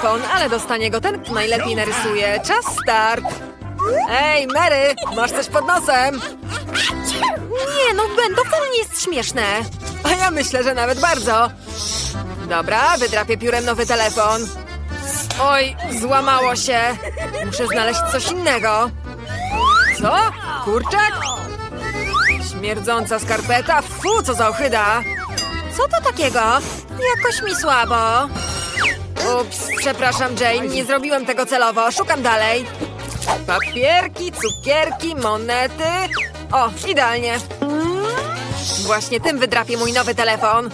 telefon, ale dostanie go ten, kto najlepiej narysuje. Czas start! Ej, Mary, masz coś pod nosem? Nie, no Ben, to wcale nie jest śmieszne. A ja myślę, że nawet bardzo. Dobra, wydrapię piórem nowy telefon. Oj, złamało się. Muszę znaleźć coś innego. Co? Kurczak? Śmierdząca skarpeta? Fu, co za ochyda! Co to takiego? Jakoś mi słabo. Ups, przepraszam Jane, nie zrobiłem tego celowo. Szukam dalej. Papierki, cukierki, monety. O, idealnie. Właśnie tym wydrapię mój nowy telefon.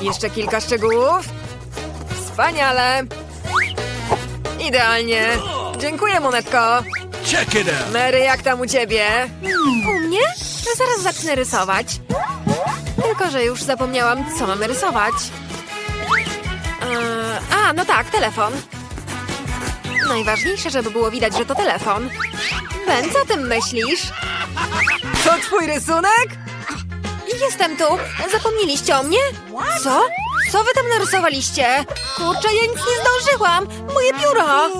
Jeszcze kilka szczegółów. Wspaniale. Idealnie. Dziękuję, monetko. Check it out. Mary, jak tam u ciebie? U mnie? Zaraz zacznę rysować. Tylko, że już zapomniałam, co mamy rysować. A, no tak, telefon. Najważniejsze, żeby było widać, że to telefon. Ben, co o tym myślisz? To twój rysunek? Jestem tu. Zapomnieliście o mnie? Co? Co wy tam narysowaliście? Kurczę, ja nic nie zdążyłam. Moje biuro.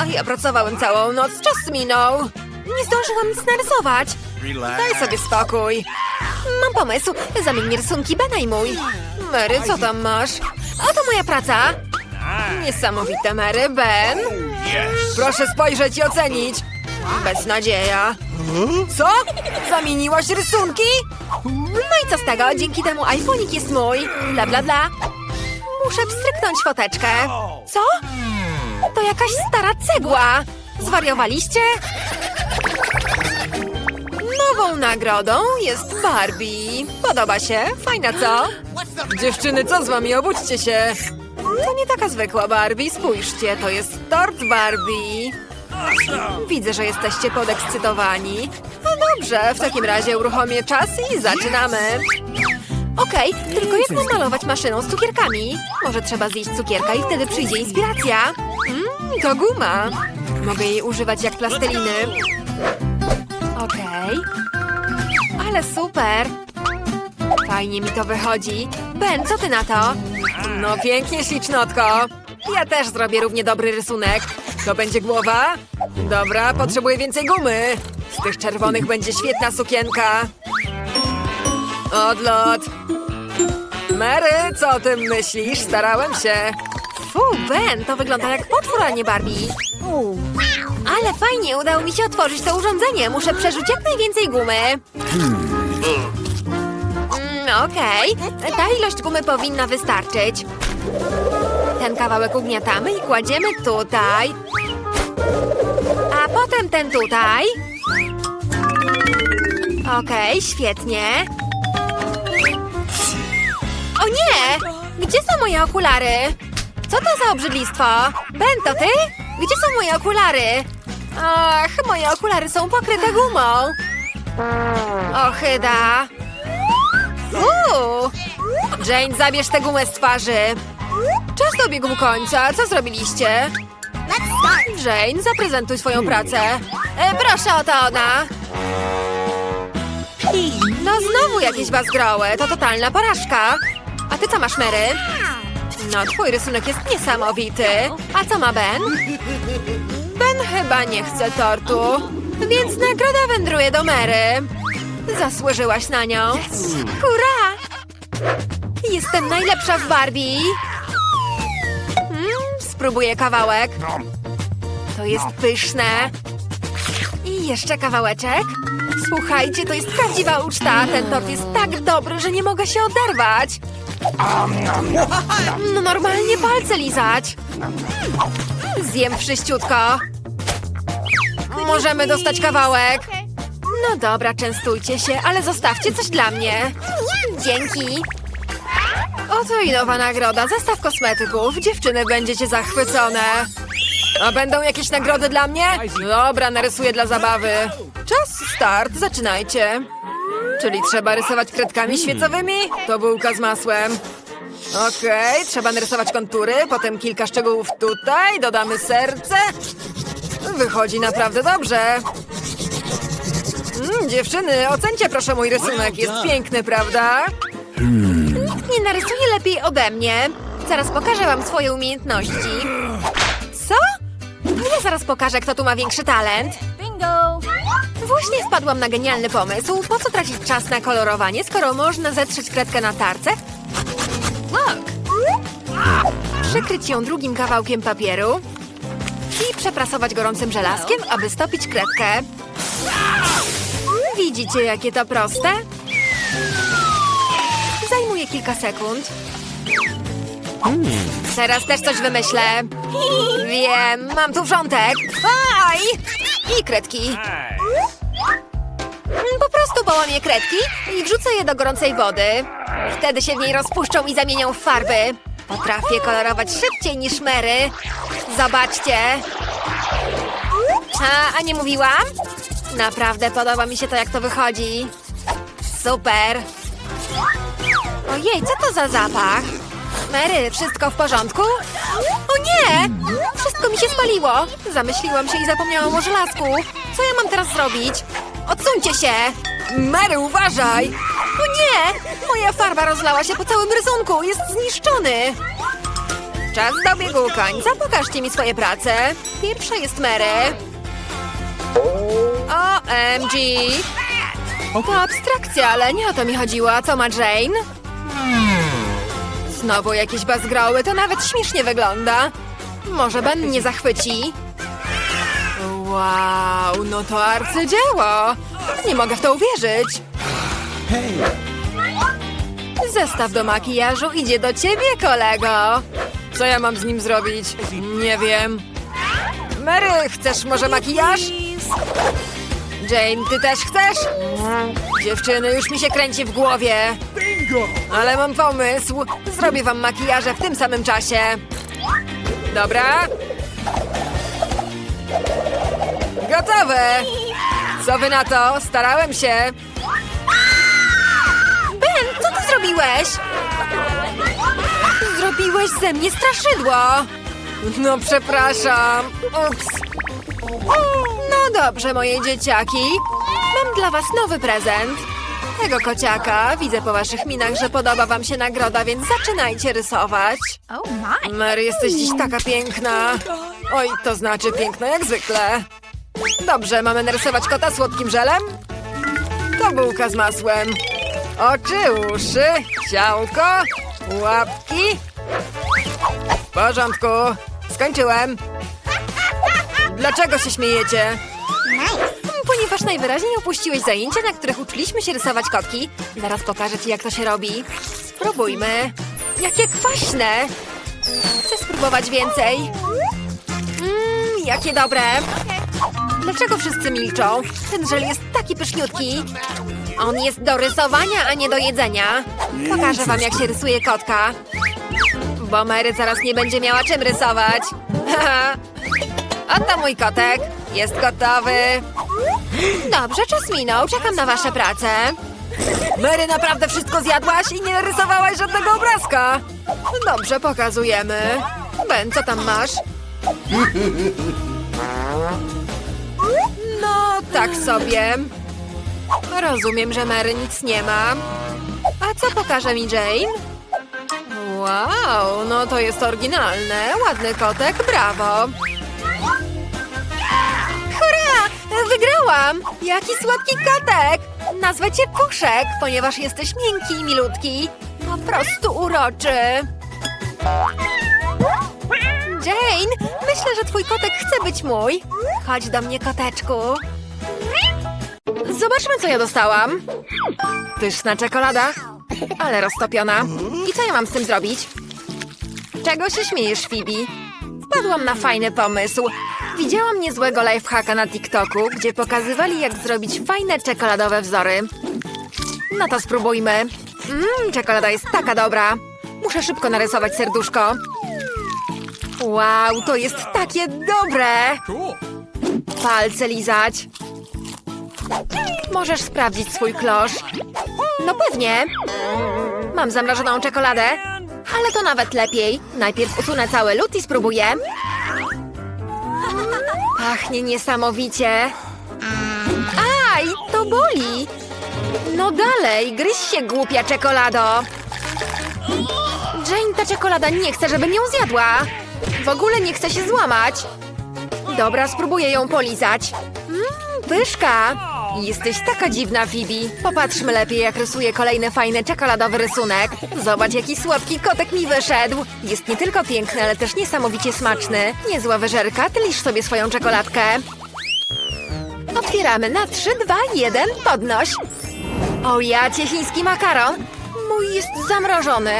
A ja pracowałem całą noc, czas minął. Nie zdążyłam nic narysować. Daj sobie spokój. Mam pomysł. Zamień rysunki Bena i mój. Mary, co tam masz? Oto moja praca. Niesamowite, Mary. Ben? Proszę spojrzeć i ocenić. Beznadzieja. Co? Zamieniłaś rysunki? No i co z tego? Dzięki temu iPhone'ik jest mój. Bla, bla, bla. Muszę pstryknąć foteczkę. Co? To jakaś stara cegła. Zwariowaliście? Nową nagrodą jest Barbie. Podoba się? Fajna, co? Dziewczyny, co z wami? Obudźcie się. To nie taka zwykła Barbie. Spójrzcie, to jest tort Barbie. Widzę, że jesteście podekscytowani. No dobrze, w takim razie uruchomię czas i zaczynamy. Okej, tylko jak malować maszyną z cukierkami? Może trzeba zjeść cukierka i wtedy przyjdzie inspiracja. Mmm, to guma. Mogę jej używać jak plasteliny. Okej. Ale super. Fajnie mi to wychodzi. Ben, co ty na to? No pięknie, ślicznotko. Ja też zrobię równie dobry rysunek. To będzie głowa? Dobra, potrzebuję więcej gumy. Z tych czerwonych będzie świetna sukienka. Odlot. Mary, co o tym myślisz? Starałem się. Fu, Ben, to wygląda jak potwór, a nie Barbie. Ale fajnie, udało mi się otworzyć to urządzenie. Muszę przerzuć jak najwięcej gumy. Mm, Okej, ta ilość gumy powinna wystarczyć. Ten kawałek ugniatamy i kładziemy tutaj. A potem ten tutaj. Okej, świetnie. O nie! Gdzie są moje okulary? Co to za obrzydlistwo? Ben, to ty? Gdzie są moje okulary? Ach, moje okulary są pokryte gumą. Ochyda. Uuu. Jane, zabierz tę gumę z twarzy. Czas dobiegł końca. Co zrobiliście? Jane, zaprezentuj swoją pracę. E, proszę, oto ona. No znowu jakieś bazgroły. To totalna porażka. A ty co masz, Mary? No, twój rysunek jest niesamowity. A co ma Ben? Ben chyba nie chce tortu, więc nagroda wędruje do Mary. Zasłużyłaś na nią. Hurra! Jestem najlepsza w Barbie. Mm, spróbuję kawałek. To jest pyszne. I jeszcze kawałeczek. Słuchajcie, to jest prawdziwa uczta. Ten tort jest tak dobry, że nie mogę się oderwać. No normalnie palce lizać. Zjem wszyściutko. Możemy dostać kawałek. No dobra, częstujcie się, ale zostawcie coś dla mnie. Dzięki. Oto i nowa nagroda. Zestaw kosmetyków. Dziewczyny będziecie zachwycone. A będą jakieś nagrody dla mnie? Dobra, narysuję dla zabawy. Czas start, zaczynajcie. Czyli trzeba rysować kredkami świecowymi? To bułka z masłem. Okej, trzeba narysować kontury, potem kilka szczegółów tutaj, dodamy serce. Wychodzi naprawdę dobrze. Mm, dziewczyny, ocencie proszę mój rysunek. Jest piękny, prawda? Nikt nie narysuje lepiej ode mnie. Zaraz pokażę wam swoje umiejętności. Co? Ja zaraz pokażę, kto tu ma większy talent. Bingo! Właśnie wpadłam na genialny pomysł. Po co tracić czas na kolorowanie, skoro można zetrzeć kredkę na tarce? Look! Przykryć ją drugim kawałkiem papieru i przeprasować gorącym żelazkiem, aby stopić kredkę. Widzicie, jakie to proste? Zajmuje kilka sekund. Teraz też coś wymyślę. Wiem, mam tu wrzątek. Aj! I kredki. Po prostu połamię kredki i wrzucę je do gorącej wody. Wtedy się w niej rozpuszczą i zamienią w farby. Potrafię kolorować szybciej niż Mary. Zobaczcie. A, a nie mówiłam? Naprawdę podoba mi się to, jak to wychodzi. Super. Ojej, co to za zapach? Mary, wszystko w porządku? O nie! Wszystko mi się spaliło. Zamyśliłam się i zapomniałam o żelazku. Co ja mam teraz zrobić? Odsuńcie się! Mary, uważaj! O nie! Moja farba rozlała się po całym rysunku. Jest zniszczony. Czas dobiegł końca. Pokażcie mi swoje prace. Pierwsza jest Mary. OMG! To abstrakcja, ale nie o to mi chodziło. A co ma Jane? Znowu jakieś bazgroły, to nawet śmiesznie wygląda. Może Ben mnie zachwyci? Wow, no to arcydzieło! Nie mogę w to uwierzyć. Zestaw do makijażu idzie do ciebie, kolego. Co ja mam z nim zrobić? Nie wiem. Mary, chcesz może makijaż? Jane, ty też chcesz? Dziewczyny, już mi się kręci w głowie. Bingo! Ale mam pomysł. Zrobię wam makijaże w tym samym czasie. Dobra? Gotowe! Co wy na to? Starałem się. Ben, co ty zrobiłeś? Zrobiłeś ze mnie straszydło. No przepraszam. Ups. Dobrze, moje dzieciaki. Mam dla was nowy prezent. Tego kociaka. Widzę po waszych minach, że podoba wam się nagroda, więc zaczynajcie rysować. Oh! Mary, jesteś dziś taka piękna. Oj, to znaczy piękna jak zwykle. Dobrze, mamy narysować kota słodkim żelem? To bułka z masłem. Oczy, uszy, ciałko, łapki. W porządku. Skończyłem. Dlaczego się śmiejecie? Ponieważ najwyraźniej opuściłeś zajęcia, na których uczyliśmy się rysować kotki. Zaraz pokażę ci, jak to się robi. Spróbujmy. Jakie kwaśne! Chcę spróbować więcej. Mmm, jakie dobre. Dlaczego wszyscy milczą? Ten żel jest taki pyszniutki. On jest do rysowania, a nie do jedzenia. Pokażę wam, jak się rysuje kotka. Bo Mary zaraz nie będzie miała czym rysować. Oto mój kotek. Jest gotowy. Dobrze, czas minął. Czekam na wasze prace. Mary, naprawdę wszystko zjadłaś i nie rysowałaś żadnego obrazka. Dobrze, pokazujemy. Ben, co tam masz? No, tak sobie. Rozumiem, że Mary nic nie ma. A co pokaże mi Jane? Wow, no to jest oryginalne. Ładny kotek, brawo. Wygrałam! Jaki słodki kotek! Nazwę cię Puszek, ponieważ jesteś miękki i milutki. Po prostu uroczy. Jane, myślę, że twój kotek chce być mój. Chodź do mnie, koteczku. Zobaczmy, co ja dostałam. Pyszna czekolada, ale roztopiona. I co ja mam z tym zrobić? Czego się śmiejesz, Phoebe? Wpadłam na fajny pomysł. Widziałam niezłego lifehacka na TikToku, gdzie pokazywali, jak zrobić fajne czekoladowe wzory. No to spróbujmy. Mmm, czekolada jest taka dobra. Muszę szybko narysować serduszko. Wow, to jest takie dobre! Palce lizać. Możesz sprawdzić swój klosz. No pewnie. Mam zamrożoną czekoladę, ale to nawet lepiej. Najpierw usunę cały lód i spróbuję. Pachnie niesamowicie. Aj, to boli. No dalej, gryź się, głupia czekolado. Jane ta czekolada nie chce, żebym ją zjadła. W ogóle nie chce się złamać. Dobra, spróbuję ją polizać. Mmm, pyszka. Jesteś taka dziwna, Phoebe. Popatrzmy lepiej, jak rysuje kolejny fajny czekoladowy rysunek. Zobacz, jaki słodki kotek mi wyszedł. Jest nie tylko piękny, ale też niesamowicie smaczny. Niezła wyżerka, ty lisz sobie swoją czekoladkę. Otwieramy na 3, 2, 1, podnoś. O ja cię chiński makaron. Mój jest zamrożony.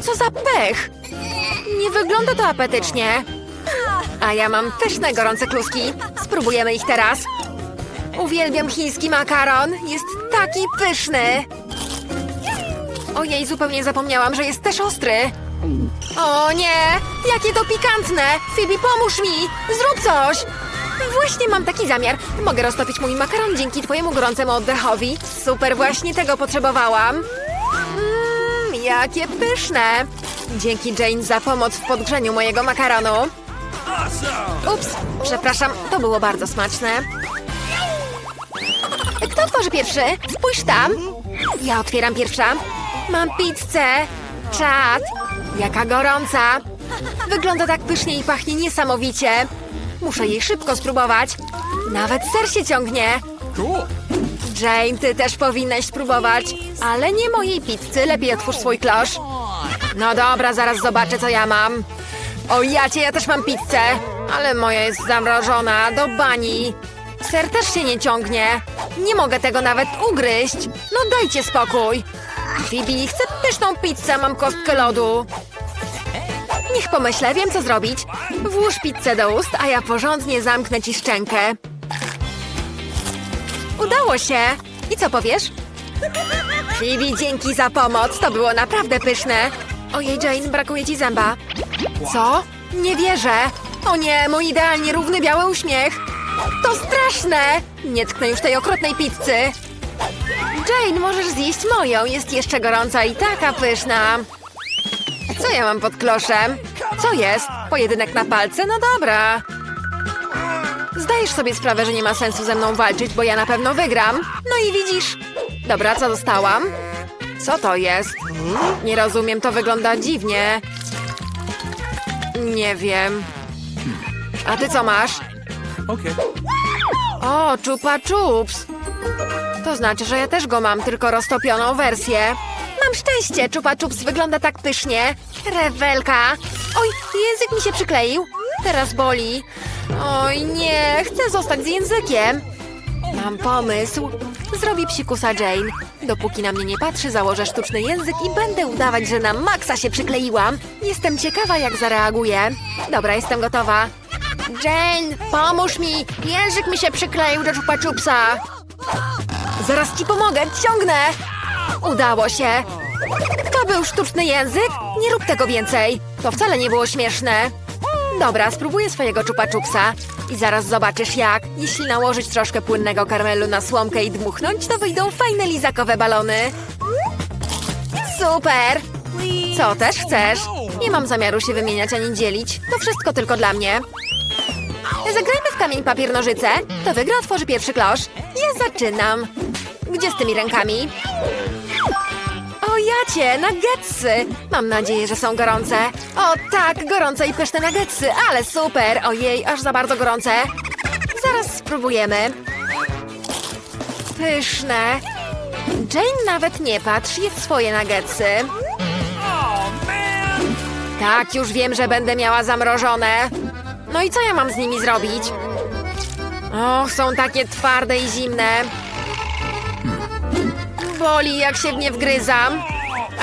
Co za pech. Nie wygląda to apetycznie. A ja mam pyszne, gorące kluski. Spróbujemy ich teraz. Uwielbiam chiński makaron. Jest taki pyszny. Ojej, zupełnie zapomniałam, że jest też ostry. O nie! Jakie to pikantne! Phoebe, pomóż mi! Zrób coś! Właśnie mam taki zamiar. Mogę roztopić mój makaron dzięki twojemu gorącemu oddechowi. Super, właśnie tego potrzebowałam. Mmm, jakie pyszne! Dzięki Jane za pomoc w podgrzeniu mojego makaronu. Ups, przepraszam, to było bardzo smaczne. Otworzy pierwszy? Spójrz tam. Ja otwieram pierwsza. Mam pizzę. Czad. Jaka gorąca. Wygląda tak pysznie i pachnie niesamowicie. Muszę jej szybko spróbować. Nawet ser się ciągnie. Jane, ty też powinnaś spróbować. Ale nie mojej pizzy, lepiej otwórz swój klosz. No dobra, zaraz zobaczę, co ja mam. O jacie, ja też mam pizzę. Ale moja jest zamrożona, do bani. Ser też się nie ciągnie. Nie mogę tego nawet ugryźć. No dajcie spokój. Phoebe, chcę pyszną pizzę, mam kostkę lodu. Niech pomyślę, wiem co zrobić. Włóż pizzę do ust, a ja porządnie zamknę ci szczękę. Udało się! I co powiesz? Phoebe, dzięki za pomoc, to było naprawdę pyszne. Ojej, Jane, brakuje ci zęba. Co? Nie wierzę. O nie, mój idealnie równy biały uśmiech. To straszne! Nie tknę już tej okropnej pizzy. Jane, możesz zjeść moją, jest jeszcze gorąca i taka pyszna. Co ja mam pod kloszem? Co jest? Pojedynek na palce? No dobra. Zdajesz sobie sprawę, że nie ma sensu ze mną walczyć, bo ja na pewno wygram. No i widzisz. Dobra, co dostałam? Co to jest? Nie rozumiem, to wygląda dziwnie. Nie wiem. A ty co masz? Okay. O, chupa chups. To znaczy, że ja też go mam, tylko roztopioną wersję. Mam szczęście, chupa chups wygląda tak pysznie. Rewelka. Oj, język mi się przykleił. Teraz boli. Oj, nie, chcę zostać z językiem. Mam pomysł. Zrobię psikusa Jane. Dopóki na mnie nie patrzy, założę sztuczny język i będę udawać, że na maksa się przykleiłam. Jestem ciekawa, jak zareaguje. Dobra, jestem gotowa. Jane, pomóż mi! Język mi się przykleił do czupa czupsa. Zaraz ci pomogę, ciągnę! Udało się. To był sztuczny język? Nie rób tego więcej. To wcale nie było śmieszne. Dobra, spróbuję swojego czupa czupsa. I zaraz zobaczysz jak. Jeśli nałożyć troszkę płynnego karmelu na słomkę i dmuchnąć, to wyjdą fajne lizakowe balony. Super! Co też chcesz? Nie mam zamiaru się wymieniać ani dzielić. To wszystko tylko dla mnie. Kamień, papier, nożyce. To wygra otworzy pierwszy klosz. Ja zaczynam. Gdzie z tymi rękami? O jacie, nuggetsy! Mam nadzieję, że są gorące. O tak, gorące i pyszne nuggetsy, ale super! Ojej, aż za bardzo gorące. Zaraz spróbujemy. Pyszne. Jane nawet nie patrz, jest swoje nuggetsy. Tak, już wiem, że będę miała zamrożone. No i co ja mam z nimi zrobić? Och, są takie twarde i zimne. Boli, jak się w nie wgryzam.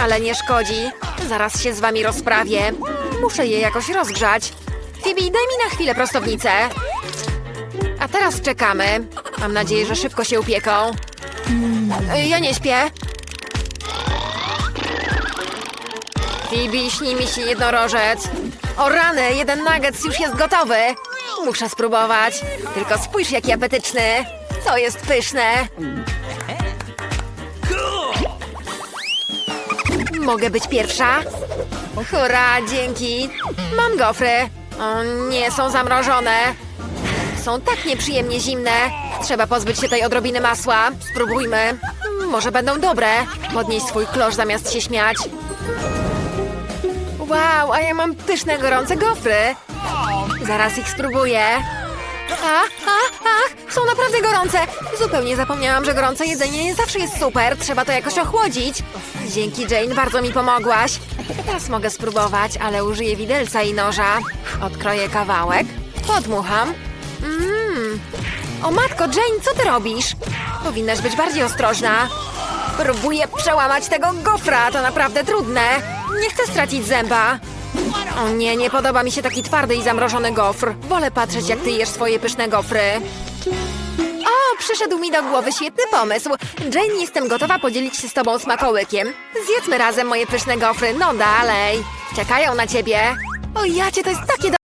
Ale nie szkodzi. Zaraz się z wami rozprawię. Muszę je jakoś rozgrzać. Phoebe, daj mi na chwilę prostownicę. A teraz czekamy. Mam nadzieję, że szybko się upieką. Ja nie śpię. Phoebe, śni mi się jednorożec. O rany, jeden nuggets już jest gotowy. Muszę spróbować. Tylko spójrz, jaki apetyczny. To jest pyszne. Mogę być pierwsza? Hurra, dzięki. Mam gofry. O nie, są zamrożone. Są tak nieprzyjemnie zimne. Trzeba pozbyć się tej odrobiny masła. Spróbujmy. Może będą dobre. Podnieś swój klosz zamiast się śmiać. Wow, a ja mam pyszne, gorące gofry. Zaraz ich spróbuję. A, a, ach, są naprawdę gorące. Zupełnie zapomniałam, że gorące jedzenie nie zawsze jest super. Trzeba to jakoś ochłodzić. Dzięki, Jane, bardzo mi pomogłaś. Teraz mogę spróbować, ale użyję widelca i noża. Odkroję kawałek, podmucham. Mmm. O matko, Jane, co ty robisz? Powinnaś być bardziej ostrożna. Próbuję przełamać tego gofra, to naprawdę trudne. Nie chcę stracić zęba. O nie, nie podoba mi się taki twardy i zamrożony gofr. Wolę patrzeć, jak ty jesz swoje pyszne gofry. O, przyszedł mi do głowy świetny pomysł. Jane, jestem gotowa podzielić się z tobą smakołykiem. Zjedzmy razem moje pyszne gofry, no dalej. Czekają na ciebie. O, jacie, to jest takie do...